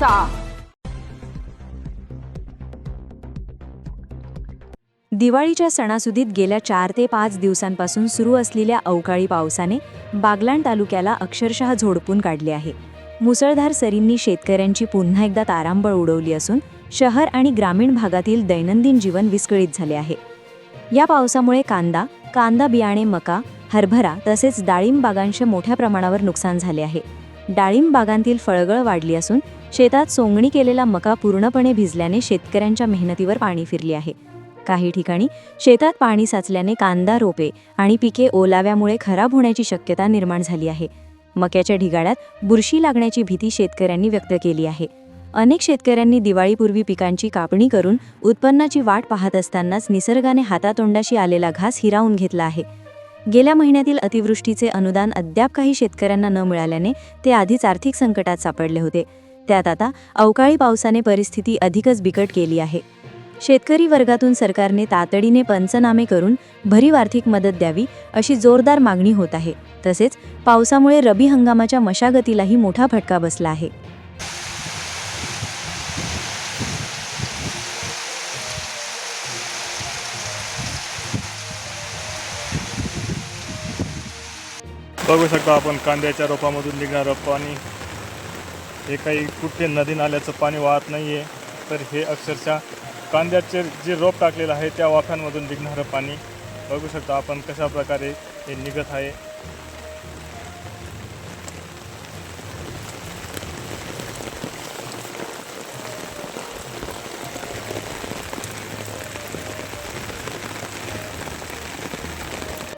करायचा दिवाळीच्या सणासुदीत गेल्या चार ते पाच दिवसांपासून सुरू असलेल्या अवकाळी पावसाने बागलाण तालुक्याला अक्षरशः झोडपून काढले आहे. मुसळधार सरींनी शेतकऱ्यांची पुन्हा एकदा तारांबळ उडवली असून शहर आणि ग्रामीण भागातील दैनंदिन जीवन विस्कळीत झाले आहे. या पावसामुळे कांदा कांदा बियाणे मका हरभरा तसेच डाळिंब बागांचे मोठ्या प्रमाणावर नुकसान झाले आहे. डाळिंब बागांतील फळगळ वाढली असून शेतात सोंगणी केलेला मका पूर्णपणे भिजल्याने शेतकऱ्यांच्या मेहनतीवर पाणी फिरले आहे. काही ठिकाणी शेतात पाणी साचल्याने कांदा रोपे आणि पिके ओलाव्यामुळे खराब होण्याची शक्यता निर्माण झाली आहे. मक्याच्या ढिगाळ्यात बुरशी लागण्याची भीती शेतकऱ्यांनी व्यक्त केली आहे. अनेक शेतकऱ्यांनी दिवाळीपूर्वी पिकांची कापणी करून उत्पन्नाची वाट पाहत असतानाच निसर्गाने हातातोंडाशी आलेला घास हिरावून घेतला आहे. गेल्या महिन्यातील अतिवृष्टीचे अनुदान अद्याप काही शेतकऱ्यांना न मिळाल्याने ते आधीच आर्थिक संकटात सापडले होते. त्यात आता अवकाळी पावसाने परिस्थिती अधिकच बिकट केली आहे. शेतकरी वर्गातून सरकारने तातडीने पंचनामे करून भरीव आर्थिक मदत द्यावी अशी जोरदार मागणी होत आहे. तसेच पावसामुळे रबी हंगामाच्या मशागतीलाही मोठा फटका बसला आहे. बघू शकतो आपण कांद्याच्या रोपामधून निघणारं पाणी. हे काही कुठे नदी नाल्याचं पाणी वाहत नाही आहे तर हे अक्षरशः कांद्याचे जे रोप टाकलेलं आहे त्या वाफ्यांमधून निघणारं पाणी. बघू शकतो आपण कशा प्रकारे हे निघत आहे.